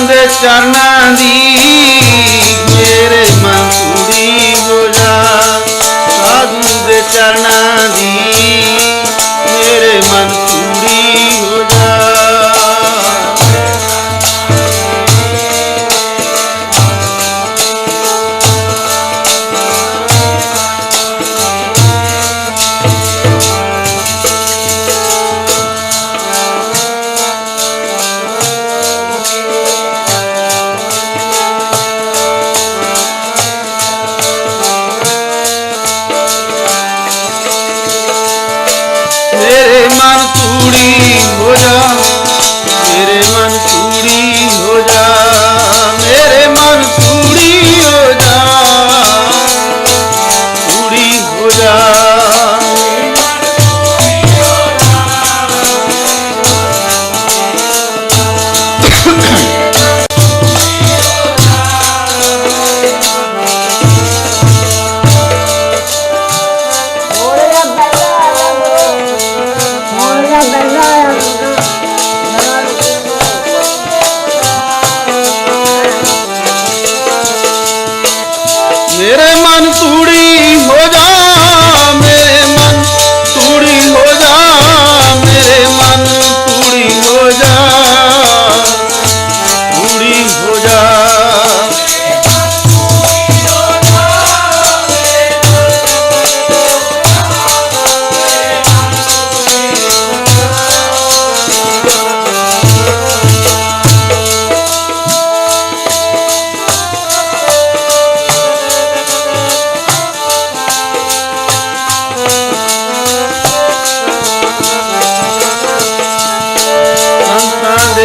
ਦੇ ਚਰਨਾਂ ਦੀ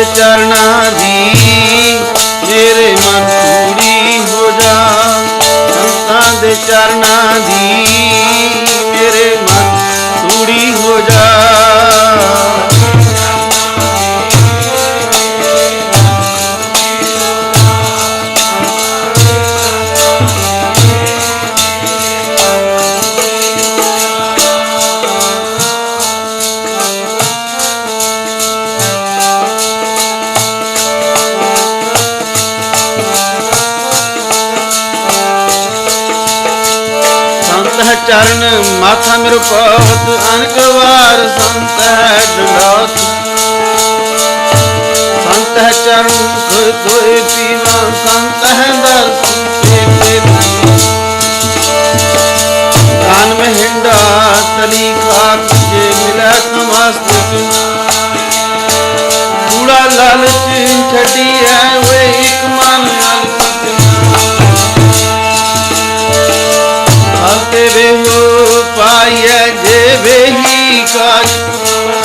ਚਰਨਾ ਦੀ ਮੇਰੇ ਮਨ ਪੂਰੀ ਹੋ ਜਾ। ਸੰਤਾਂ ਦੇ ਚਰਨਾ ਦੀ ਨਾਥ ਚਰਨ, ਮਾਥਾ ਮੇਰ ਪਾਵਤ ਅਨਕ ਵਾਰ ਸੰਤ ਹੈ ਜਨਾਥ ਸੰਤ ਹੈ ਚਰਨ ਕੋਈ ਕੋਈ ਪੀਵਾ ਸੰਤ ਹੈ ਦਰਸ ਤੇ ਮੇਰਾ ਦਾਨ ਮਹਿੰਡਾ ਤਲੀ ਖਾਕ ਜੇ ਮਿਲੈ ਸਮਸਤ ਕੂੜਾ ਲਾਲਚ ਛੱਡੀਏ God